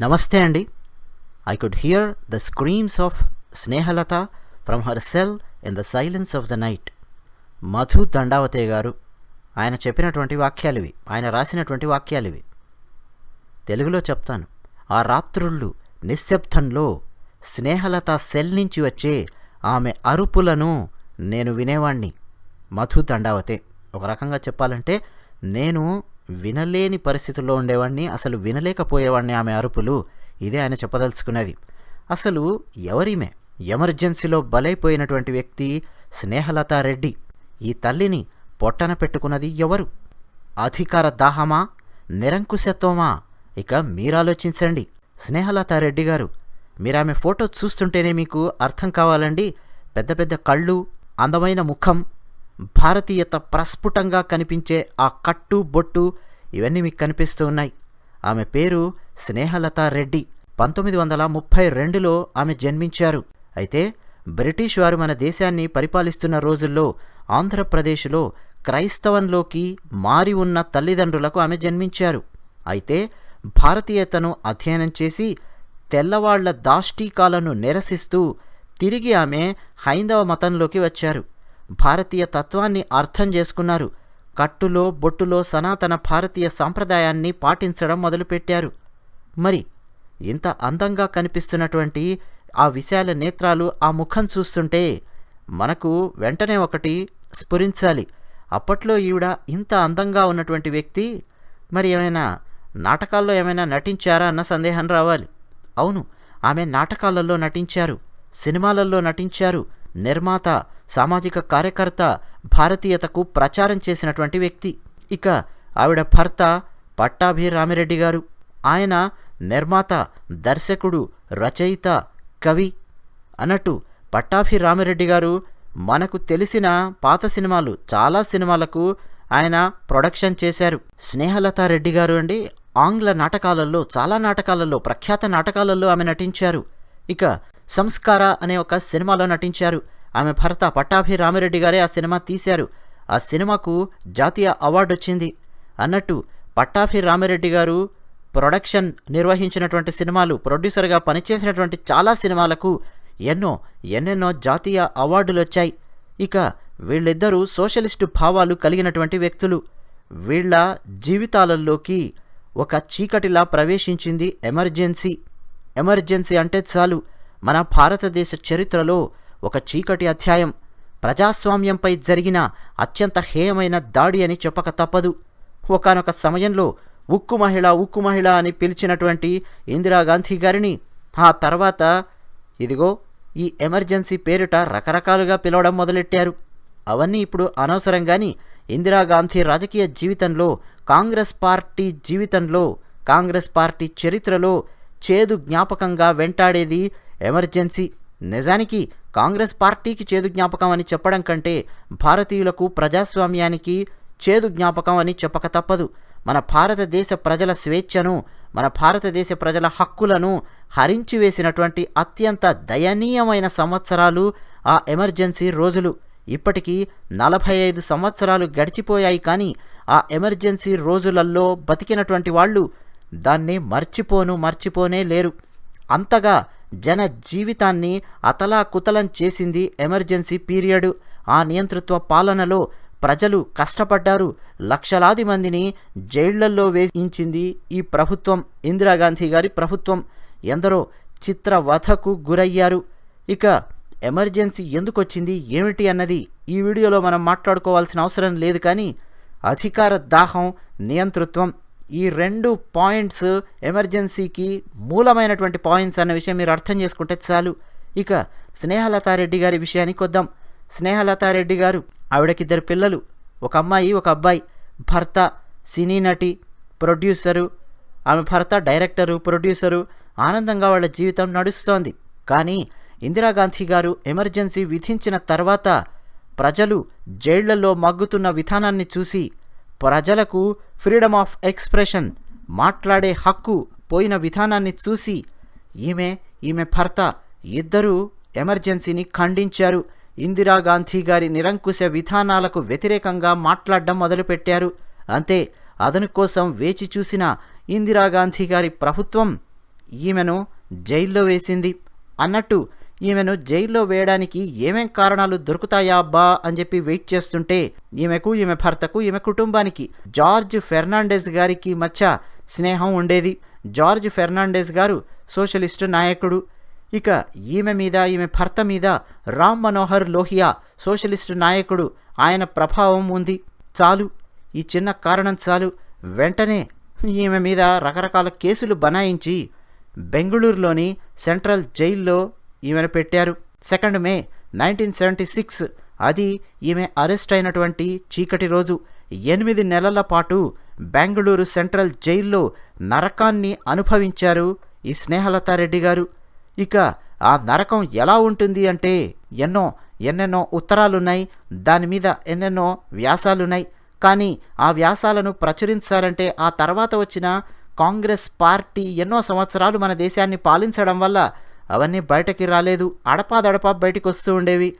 నమస్తే అండి. I could hear the screams of Snehalatha from her cell in the silence of the night Madhu Dandavate garu ఆయన చెప్పినటువంటి వాక్యాలు ఇవి ఆయన రాసినటువంటి వాక్యాలు ఇవి. తెలుగులో చెప్తాను. ఆ రాత్రుళ్ళు నిశ్శబ్దంలో స్నేహలత సెల్ నుంచి వచ్చే ఆమె అరుపులను నేను వినేవాణ్ణి. మధు దండావతే. ఒక రకంగా చెప్పాలంటే నేను వినలేని పరిస్థితుల్లో ఉండేవాడిని అసలు వినలేకపోయేవాడిని ఆమె అరుపులు. ఇదే ఆయన చెప్పదలుచుకున్నది. అసలు ఎవరిమే? ఎమర్జెన్సీలో బలైపోయినటువంటి వ్యక్తి స్నేహలతా రెడ్డి. ఈ తల్లిని పొట్టన పెట్టుకున్నది ఎవరు? అధికార దాహమా? నిరంకుశత్వమా? ఇక మీరాలోచించండి. స్నేహలత రెడ్డి గారు మీరు ఆమె ఫోటో చూస్తుంటేనే మీకు అర్థం కావాలండి. పెద్ద పెద్ద కళ్ళు అందమైన ముఖం భారతీయత ప్రస్ఫుటంగా కనిపించే ఆ కట్టు బొట్టు ఇవన్నీ మీకు కనిపిస్తూ ఉన్నాయి. ఆమె పేరు స్నేహలతా రెడ్డి. పంతొమ్మిది వందల ముప్పై రెండులో ఆమె జన్మించారు. అయితే బ్రిటిష్ వారు మన దేశాన్ని పరిపాలిస్తున్న రోజుల్లో ఆంధ్రప్రదేశ్లో క్రైస్తవంలోకి మారి ఉన్న తల్లిదండ్రులకు ఆమె జన్మించారు. అయితే భారతీయతను అధ్యయనం చేసి తెల్లవాళ్ళ దాష్టీకాలను నిరసిస్తూ తిరిగి ఆమె హైందవ మతంలోకి వచ్చారు. భారతీయ తత్వాన్ని అర్థం చేసుకున్నారు. కట్టులో బొట్టులో సనాతన భారతీయ సాంప్రదాయాన్ని పాటించడం మొదలుపెట్టారు. మరి ఇంత అందంగా కనిపిస్తున్నటువంటి ఆ విశాల నేత్రాలు ఆ ముఖం చూస్తుంటే మనకు వెంటనే ఒకటి స్ఫురించాలి. అప్పట్లో ఈవిడ ఇంత అందంగా ఉన్నటువంటి వ్యక్తి మరి ఏమైనా నాటకాల్లో ఏమైనా నటించారా అన్న సందేహం రావాలి. అవును ఆమె నాటకాలలో నటించారు సినిమాలలో నటించారు నిర్మాత సామాజిక కార్యకర్త భారతీయతకు ప్రచారం చేసినటువంటి వ్యక్తి. ఇక ఆవిడ భర్త పట్టాభి రామిరెడ్డి గారు. ఆయన నిర్మాత దర్శకుడు రచయిత కవి అన్నట్టు పట్టాభి రామిరెడ్డి గారు మనకు తెలిసిన పాత సినిమాలు చాలా సినిమాలకు ఆయన ప్రొడక్షన్ చేశారు. స్నేహలతారెడ్డి గారు అండి ఆంగ్ల నాటకాలలో చాలా నాటకాలలో ప్రఖ్యాత నాటకాలలో ఆమె నటించారు. ఇక సంస్కార అనే ఒక సినిమాలో నటించారు. ఆమె భర్త పట్టాభి రామిరెడ్డి గారే ఆ సినిమా తీశారు. ఆ సినిమాకు జాతీయ అవార్డు వచ్చింది. అన్నట్టు పట్టాభి రామిరెడ్డి గారు ప్రొడక్షన్ నిర్వహించినటువంటి సినిమాలు ప్రొడ్యూసర్గా పనిచేసినటువంటి చాలా సినిమాలకు ఎన్నో ఎన్నెన్నో జాతీయ అవార్డులు వచ్చాయి. ఇక వీళ్ళిద్దరూ సోషలిస్టు భావాలు కలిగినటువంటి వ్యక్తులు. వీళ్ళ జీవితాలలోకి ఒక చీకటిలా ప్రవేశించింది ఎమర్జెన్సీ. ఎమర్జెన్సీ అంటే చాలు. మన భారతదేశ చరిత్రలో ఒక చీకటి అధ్యాయం. ప్రజాస్వామ్యంపై జరిగిన అత్యంత హేయమైన దాడి అని చెప్పక తప్పదు. ఒకనొక సమయంలో ఉక్కు మహిళ ఉక్కు మహిళ అని పిలిచినటువంటి ఇందిరాగాంధీ గారిని ఆ తర్వాత ఇదిగో ఈ ఎమర్జెన్సీ పేరిట రకరకాలుగా పిలవడం మొదలెట్టారు. అవన్నీ ఇప్పుడు అనవసరం కానీ ఇందిరాగాంధీ రాజకీయ జీవితంలో కాంగ్రెస్ పార్టీ జీవితంలో కాంగ్రెస్ పార్టీ చరిత్రలో చేదు జ్ఞాపకంగా వెంటాడేది ఎమర్జెన్సీ. నిజానికి కాంగ్రెస్ పార్టీకి చేదు జ్ఞాపకం అని చెప్పడం కంటే భారతీయులకు ప్రజాస్వామ్యానికి చేదు జ్ఞాపకం అని చెప్పక తప్పదు. మన భారతదేశ ప్రజల స్వేచ్ఛను మన భారతదేశ ప్రజల హక్కులను హరించి వేసినటువంటి అత్యంత దయనీయమైన సంవత్సరాలు ఆ ఎమర్జెన్సీ రోజులు. ఇప్పటికీ నలభై ఐదు సంవత్సరాలు గడిచిపోయాయి కానీ ఆ ఎమర్జెన్సీ రోజులలో బతికినటువంటి వాళ్ళు దాన్ని మర్చిపోను మర్చిపోనే లేరు. అంతగా జన జీవితాన్ని అతలాకుతలం చేసింది ఎమర్జెన్సీ పీరియడ్. ఆ నియంతృత్వ పాలనలో ప్రజలు కష్టపడ్డారు. లక్షలాది మందిని జైళ్ళల్లో వేయించింది ఈ ప్రభుత్వం. ఇందిరాగాంధీ గారి ప్రభుత్వం. ఎందరో చిత్రవధకు గురయ్యారు. ఇక ఎమర్జెన్సీ ఎందుకు వచ్చింది ఏమిటి అన్నది ఈ వీడియోలో మనం మాట్లాడుకోవాల్సిన అవసరం లేదు కానీ అధికార దాహం నియంతృత్వం ఈ రెండు పాయింట్స్ ఎమర్జెన్సీకి మూలమైనటువంటి పాయింట్స్ అన్న విషయం మీరు అర్థం చేసుకుంటే చాలు. ఇక స్నేహలతారెడ్డి గారి విషయానికి వద్దాం. స్నేహలతారెడ్డి గారు ఆవిడకిద్దరు పిల్లలు. ఒక అమ్మాయి ఒక అబ్బాయి. భర్త సినీ నటి ప్రొడ్యూసరు. ఆమె భర్త డైరెక్టరు ప్రొడ్యూసరు. ఆనందంగా వాళ్ళ జీవితం నడుస్తోంది. కానీ ఇందిరాగాంధీ గారు ఎమర్జెన్సీ విధించిన తర్వాత ప్రజలు జైళ్ళలో మగ్గుతున్న విధానాన్ని చూసి ప్రజలకు ఫ్రీడమ్ ఆఫ్ ఎక్స్ప్రెషన్ మాట్లాడే హక్కు పోయిన విధానాన్ని చూసి ఈమె ఈమె భర్త ఇద్దరూ ఎమర్జెన్సీని ఖండించారు. ఇందిరాగాంధీ గారి నిరంకుశ విధానాలకు వ్యతిరేకంగా మాట్లాడడం మొదలుపెట్టారు. అంతే అదను కోసం వేచి చూసిన ఇందిరాగాంధీ గారి ప్రభుత్వం ఈమెను జైల్లో వేసింది. అన్నట్టు ఈమెను జైల్లో వేయడానికి ఏమేం కారణాలు దొరుకుతాయా అబ్బా అని చెప్పి వెయిట్ చేస్తుంటే ఈమెకు ఈమె భర్తకు ఈమె కుటుంబానికి జార్జ్ ఫెర్నాండెస్ గారికి మధ్య స్నేహం ఉండేది. జార్జ్ ఫెర్నాండెస్ గారు సోషలిస్టు నాయకుడు. ఇక ఈమె మీద ఈమె భర్త మీద రామ్ మనోహర్ లోహియా సోషలిస్టు నాయకుడు. ఆయన ప్రభావం ఉంది. చాలు. ఈ చిన్న కారణం చాలు. వెంటనే ఈమె మీద రకరకాల కేసులు బనాయించి బెంగళూరులోని సెంట్రల్ జైల్లో ఈమెను పెట్టారు. Second May nineteen seventy six అది ఈమె అరెస్ట్ అయినటువంటి చీకటి రోజు. ఎనిమిది నెలల పాటు బెంగళూరు సెంట్రల్ జైల్లో నరకాన్ని అనుభవించారు ఈ స్నేహలతారెడ్డి గారు. ఇక ఆ నరకం ఎలా ఉంటుంది అంటే ఎన్నో ఎన్నెన్నో ఉత్తరాలున్నాయి. దాని మీద ఎన్నెన్నో వ్యాసాలున్నాయి. కానీ ఆ వ్యాసాలను ప్రచురించాలంటే ఆ తర్వాత వచ్చిన కాంగ్రెస్ పార్టీ ఎన్నో సంవత్సరాలు మన దేశాన్ని పాలించడం వల్ల అవన్నీ బయటకి రాలేదు. అడపాదడపా బయటికి వస్తూ ఉండేవి.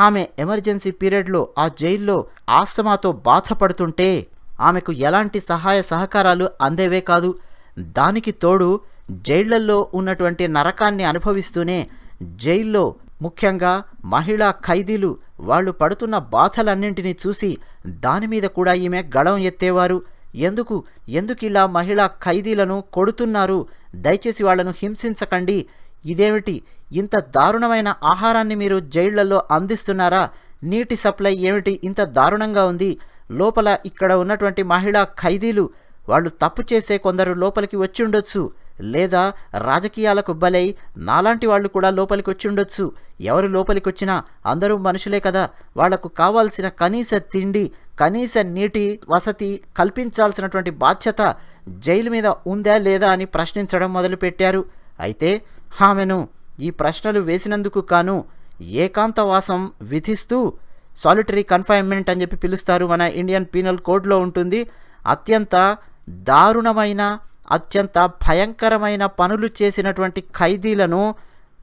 ఆమె ఎమర్జెన్సీ పీరియడ్లో ఆ జైల్లో ఆస్తమాతో బాధపడుతుంటే ఆమెకు ఎలాంటి సహాయ సహకారాలు అందేవే కాదు. దానికి తోడు జైళ్ళల్లో ఉన్నటువంటి నరకాన్ని అనుభవిస్తూనే జైల్లో ముఖ్యంగా మహిళా ఖైదీలు వాళ్ళు పడుతున్న బాధలన్నింటినీ చూసి దాని మీద కూడా ఈమె గళం ఎత్తేవారు. ఎందుకు? ఎందుకు ఇలా మహిళా ఖైదీలను కొడుతున్నారు? దయచేసి వాళ్ళను హింసించకండి. ఇదేమిటి? ఇంత దారుణమైన ఆహారాన్ని మీరు జైళ్ళలో అందిస్తున్నారా? నీటి సప్లై ఏమిటి ఇంత దారుణంగా ఉంది? లోపల ఇక్కడ ఉన్నటువంటి మహిళా ఖైదీలు వాళ్ళు తప్పు చేసే కొందరు లోపలికి వచ్చి ఉండొచ్చు. లేదా రాజకీయాలకు బలై నాలాంటి వాళ్ళు కూడా లోపలికి వచ్చి ఉండొచ్చు. ఎవరు లోపలికి వచ్చినా అందరూ మనుషులే కదా. వాళ్ళకు కావాల్సిన కనీస తిండి కనీస నీటి వసతి కల్పించాల్సినటువంటి బాధ్యత జైలు మీద ఉందా లేదా అని ప్రశ్నించడం మొదలుపెట్టారు. అయితే ఆమెను ఈ ప్రశ్నలు వేసినందుకు కాను ఏకాంతవాసం విధిస్తూ సాలిటరీ కన్ఫైన్మెంట్ అని చెప్పి పిలుస్తారు. మన ఇండియన్ పీనల్ కోడ్లో ఉంటుంది. అత్యంత దారుణమైన అత్యంత భయంకరమైన పనులు చేసినటువంటి ఖైదీలను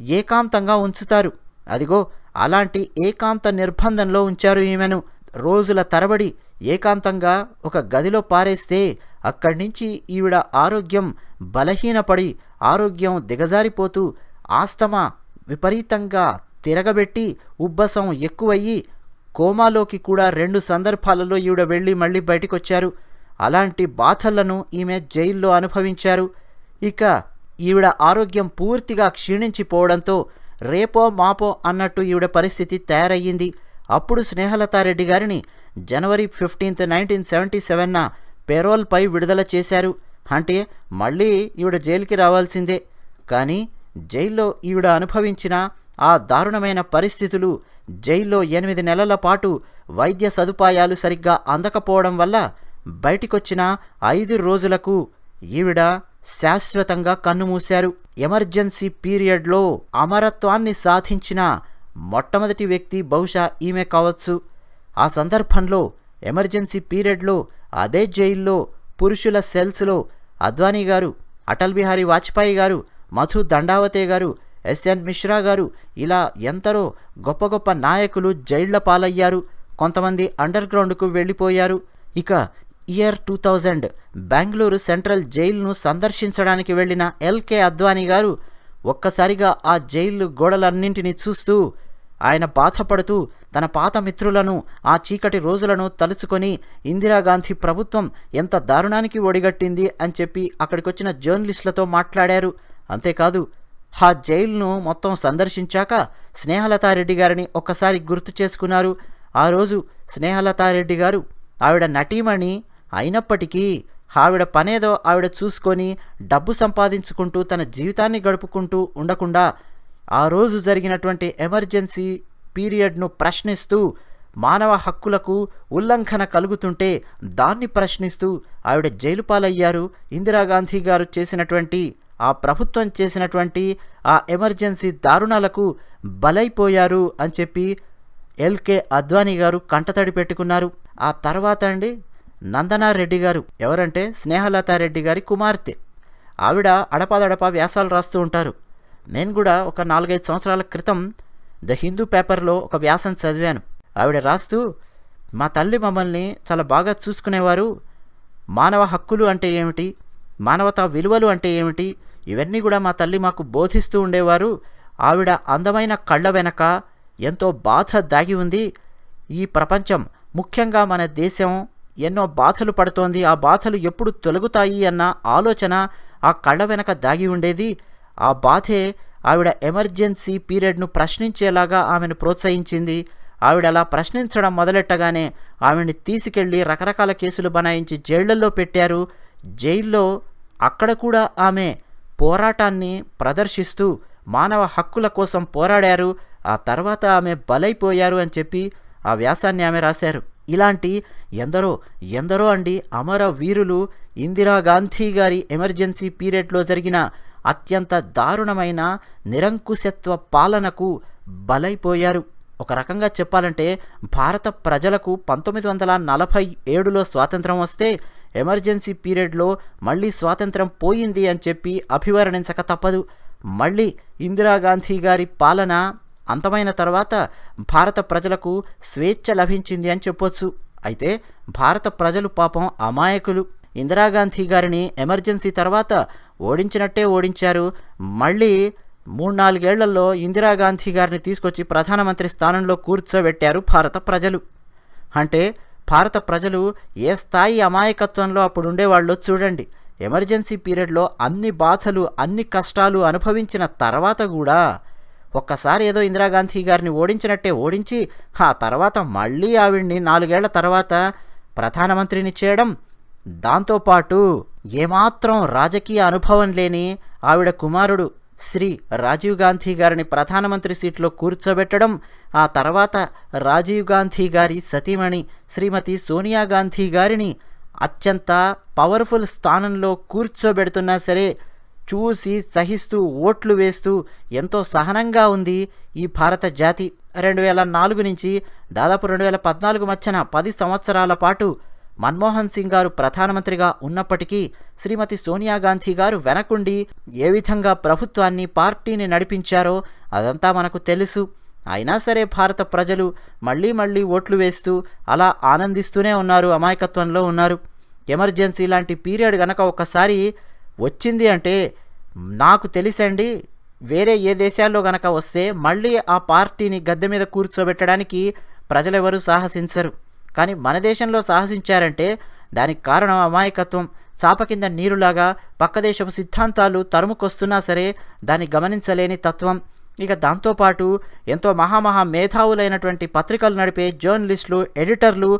ఏకాంతంగా ఉంచుతారు. అదిగో అలాంటి ఏకాంత నిర్బంధంలో ఉంచారు ఈమెను. రోజుల తరబడి ఏకాంతంగా ఒక గదిలో పారేస్తే అక్కడి నుంచి ఈవిడ ఆరోగ్యం బలహీనపడి ఆరోగ్యం దిగజారిపోతూ ఆస్తమా విపరీతంగా తిరగబెట్టి ఉబ్బసం ఎక్కువయ్యి కోమాలోకి కూడా రెండు సందర్భాలలో ఈవిడ వెళ్ళి మళ్ళీ బయటకొచ్చారు. అలాంటి బాధలను ఈమె జైల్లో అనుభవించారు. ఇక ఈవిడ ఆరోగ్యం పూర్తిగా క్షీణించిపోవడంతో రేపో మాపో అన్నట్టు ఈవిడ పరిస్థితి తయారయ్యింది. అప్పుడు స్నేహలతారెడ్డి గారిని జనవరి ఫిఫ్టీన్త్ నైన్టీన్ సెవెంటీ సెవెన్న పెరోల్పై విడుదల చేశారు. అంటే మళ్ళీ ఈవిడ జైలుకి రావాల్సిందే. కానీ జైల్లో ఈవిడ అనుభవించిన ఆ దారుణమైన పరిస్థితులు జైల్లో ఎనిమిది నెలల పాటు వైద్య సదుపాయాలు సరిగ్గా అందకపోవడం వల్ల బయటికొచ్చిన ఐదు రోజులకు ఈవిడ శాశ్వతంగా కన్నుమూశారు. ఎమర్జెన్సీ పీరియడ్లో అమరత్వాన్ని సాధించిన మొట్టమొదటి వ్యక్తి బహుశా ఈమె కావచ్చు. ఆ సందర్భంలో ఎమర్జెన్సీ పీరియడ్లో అదే జైల్లో పురుషుల సెల్స్లో అద్వానీ గారు అటల్ బిహారీ వాజ్పేయి గారు మధు దండావతే గారు ఎస్ఎన్ మిశ్రా గారు ఇలా ఎంతరో గొప్ప గొప్ప నాయకులు జైళ్ళ పాలయ్యారు. కొంతమంది అండర్ గ్రౌండ్కు వెళ్ళిపోయారు. ఇక year two thousand Bengaluru central జైలును సందర్శించడానికి వెళ్ళిన ఎల్కే అద్వానీ గారు ఒక్కసారిగా ఆ జైలు గోడలన్నింటినీ చూస్తూ ఆయన బాధపడుతూ తన పాత మిత్రులను ఆ చీకటి రోజులను తలుచుకొని ఇందిరాగాంధీ ప్రభుత్వం ఎంత దారుణానికి ఒడిగట్టింది అని చెప్పి అక్కడికొచ్చిన జర్నలిస్టులతో మాట్లాడారు. అంతేకాదు ఆ జైలును మొత్తం సందర్శించాక స్నేహలతారెడ్డి గారిని ఒక్కసారి గుర్తు చేసుకున్నారు. ఆ రోజు స్నేహలతారెడ్డి గారు ఆవిడ నటీమణి అయినప్పటికీ ఆవిడ పనేదో ఆవిడ చూసుకొని డబ్బు సంపాదించుకుంటూ తన జీవితాన్ని గడుపుకుంటూ ఉండకుండా ఆ రోజు జరిగినటువంటి ఎమర్జెన్సీ పీరియడ్ను ప్రశ్నిస్తూ మానవ హక్కులకు ఉల్లంఘన కలుగుతుంటే దాన్ని ప్రశ్నిస్తూ ఆవిడ జైలు పాలయ్యారు. ఇందిరాగాంధీ గారు చేసినటువంటి ఆ ప్రభుత్వం చేసినటువంటి ఆ ఎమర్జెన్సీ దారుణాలకు బలైపోయారు అని చెప్పి ఎల్కే అద్వానీ గారు కంటతడి పెట్టుకున్నారు. ఆ తర్వాత అండి నందనారెడ్డి గారు. ఎవరంటే స్నేహలతారెడ్డి గారి కుమార్తె. ఆవిడ అడపాదడపా వ్యాసాలు రాస్తూ ఉంటారు. నేను కూడా ఒక నాలుగైదు సంవత్సరాల క్రితం ద హిందూ పేపర్లో ఒక వ్యాసం చదివాను. ఆవిడ రాస్తూ మా తల్లి మమ్మల్ని చాలా బాగా చూసుకునేవారు. మానవ హక్కులు అంటే ఏమిటి? మానవతా విలువలు అంటే ఏమిటి? ఇవన్నీ కూడా మా తల్లి మాకు బోధిస్తూ ఉండేవారు. ఆవిడ అందమైన కళ్ళ వెనక ఎంతో బాధ దాగి ఉంది. ఈ ప్రపంచం ముఖ్యంగా మన దేశం ఎన్నో బాధలు పడుతోంది. ఆ బాధలు ఎప్పుడు తొలగుతాయి అన్న ఆలోచన ఆ కళ్ళ వెనక దాగి ఉండేది. ఆ బాధే ఆవిడ ఎమర్జెన్సీ పీరియడ్ను ప్రశ్నించేలాగా ఆమెను ప్రోత్సహించింది. ఆవిడ అలా ప్రశ్నించడం మొదలెట్టగానే ఆవిడని తీసుకెళ్ళి రకరకాల కేసులు బనాయించి జైళ్ళలో పెట్టారు. జైల్లో అక్కడ కూడా ఆమె పోరాటాన్ని ప్రదర్శిస్తూ మానవ హక్కుల కోసం పోరాడారు. ఆ తర్వాత ఆమె బలైపోయారు అని చెప్పి ఆ వ్యాసాన్ని ఆమె రాశారు. ఇలాంటి ఎందరో ఎందరో అండి అమర వీరులు ఇందిరాగాంధీ గారి ఎమర్జెన్సీ పీరియడ్లో జరిగిన అత్యంత దారుణమైన నిరంకుశత్వ పాలనకు బలైపోయారు. ఒక రకంగా చెప్పాలంటే భారత ప్రజలకు పంతొమ్మిది వందల నలభై ఏడులో స్వాతంత్రం వస్తే ఎమర్జెన్సీ పీరియడ్లో మళ్ళీ స్వాతంత్రం పోయింది అని చెప్పి అభివర్ణించక తప్పదు. మళ్ళీ ఇందిరాగాంధీ గారి పాలన అంతమైన తర్వాత భారత ప్రజలకు స్వేచ్ఛ లభించింది అని చెప్పొచ్చు. అయితే భారత ప్రజలు పాపం అమాయకులు. ఇందిరాగాంధీ గారిని ఎమర్జెన్సీ తర్వాత ఓడించినట్టే ఓడించారు. మళ్ళీ మూడు నాలుగేళ్ళలో ఇందిరాగాంధీ గారిని తీసుకొచ్చి ప్రధానమంత్రి స్థానంలో కూర్చోబెట్టారు భారత ప్రజలు. అంటే భారత ప్రజలు ఏ స్థాయి అమాయకత్వంలో అప్పుడు ఉండేవాళ్ళో చూడండి. ఎమర్జెన్సీ పీరియడ్లో అన్ని బాధలు అన్ని కష్టాలు అనుభవించిన తర్వాత కూడా ఒక్కసారి ఏదో ఇందిరాగాంధీ గారిని ఓడించినట్టే ఓడించి ఆ తర్వాత మళ్ళీ ఆవిడ్ని నాలుగేళ్ళ తర్వాత ప్రధానమంత్రిని చేయడం దాంతోపాటు ఏమాత్రం రాజకీయ అనుభవం లేని ఆవిడ కుమారుడు శ్రీ రాజీవ్ గాంధీ గారిని ప్రధానమంత్రి సీట్లో కూర్చోబెట్టడం ఆ తర్వాత రాజీవ్ గాంధీ గారి సతీమణి శ్రీమతి సోనియా గాంధీ గారిని అత్యంత పవర్ఫుల్ స్థానంలో కూర్చోబెడుతున్నా సరే చూసి సహిస్తూ ఓట్లు వేస్తూ ఎంతో సహనంగా ఉంది ఈ భారత జాతి. రెండు వేల నాలుగు నుంచి దాదాపు రెండు వేల పద్నాలుగు మధ్యన పది సంవత్సరాల పాటు మన్మోహన్ సింగ్ గారు ప్రధానమంత్రిగా ఉన్నప్పటికీ శ్రీమతి సోనియా గాంధీ గారు వెనకుండి ఏ విధంగా ప్రభుత్వాన్ని పార్టీని నడిపించారో అదంతా మనకు తెలుసు. అయినా సరే భారత ప్రజలు మళ్ళీ మళ్ళీ ఓట్లు వేస్తూ అలా ఆనందిస్తూనే ఉన్నారు అమాయకత్వంలో ఉన్నారు. ఎమర్జెన్సీ లాంటి పీరియడ్ గనక ఒకసారి వచ్చింది అంటే నాకు తెలిసండి వేరే ఏ దేశాల్లో గనక వస్తే మళ్ళీ ఆ పార్టీని గద్దె మీద కూర్చోబెట్టడానికి ప్రజలెవరూ సాహసించరు. కానీ మన దేశంలో సాహసించారంటే దానికి కారణం అమాయకత్వం. చాప కింద నీరులాగా పక్క దేశపు సిద్ధాంతాలు తరుముకొస్తున్నా సరే దాన్ని గమనించలేని తత్వం. ఇక దాంతోపాటు ఎంతో మహామహా మేధావులైనటువంటి పత్రికలు నడిపే జర్నలిస్టులు ఎడిటర్లు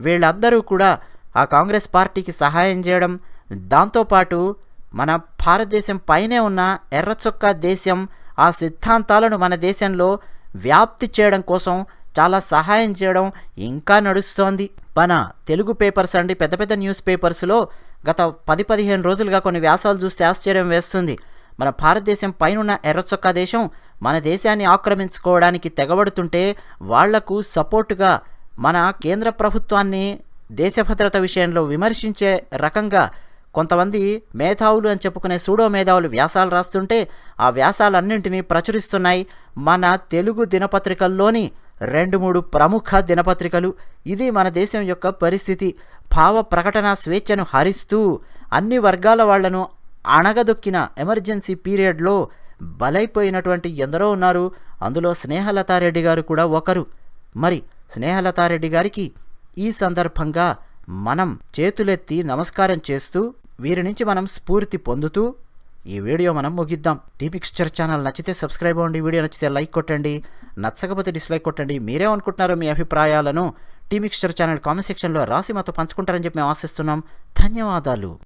వీళ్ళందరూ కూడా ఆ కాంగ్రెస్ పార్టీకి సహాయం చేయడం. దాంతోపాటు మన భారతదేశం పైనే ఉన్న ఎర్రచొక్కా దేశం ఆ సిద్ధాంతాలను మన దేశంలో వ్యాప్తి చేయడం కోసం చాలా సహాయం చేయడం ఇంకా నడుస్తోంది. మన తెలుగు పేపర్స్ అండి. పెద్ద పెద్ద న్యూస్ పేపర్స్లో గత పది పదిహేను రోజులుగా కొన్ని వ్యాసాలు చూస్తే ఆశ్చర్యం వేస్తుంది. మన భారతదేశం పైనున్న ఎర్రచొక్కా దేశం మన దేశాన్ని ఆక్రమించుకోవడానికి తెగబడుతుంటే వాళ్ళకు సపోర్టుగా మన కేంద్ర ప్రభుత్వాన్ని దేశ భద్రత విషయంలో విమర్శించే రకంగా కొంతమంది మేధావులు అని చెప్పుకునే సూడో మేధావులు వ్యాసాలు రాస్తుంటే ఆ వ్యాసాలన్నింటినీ ప్రచురిస్తున్నాయి మన తెలుగు దినపత్రికల్లోని రెండు మూడు ప్రముఖ దినపత్రికలు. ఇది మన దేశం యొక్క పరిస్థితి. భావ ప్రకటన స్వేచ్ఛను హరిస్తూ అన్ని వర్గాల వాళ్ళను అణగదొక్కిన ఎమర్జెన్సీ పీరియడ్లో బలైపోయినటువంటి ఎందరో ఉన్నారు. అందులో స్నేహలతారెడ్డి గారు కూడా ఒకరు. మరి స్నేహలతారెడ్డి గారికి ఈ సందర్భంగా మనం చేతులెత్తి నమస్కారం చేస్తూ వీరి నుంచి మనం స్ఫూర్తి పొందుతూ ఈ వీడియో మనం ముగిద్దాం. టీ ఛానల్ నచ్చితే సబ్స్క్రైబ్ అవ్వండి వీడియో నచ్చితే లైక్ కొట్టండి. నచ్చకపోతే డిస్లైక్ కొట్టండి. మీరేమనుకుంటున్నారో మీ అభిప్రాయాలను టీమిక్స్చర్ ఛానల్ కామెంట్ సెక్షన్లో రాసి మాతో పంచుకుంటారని చెప్పి మేము ఆశిస్తున్నాం. ధన్యవాదాలు.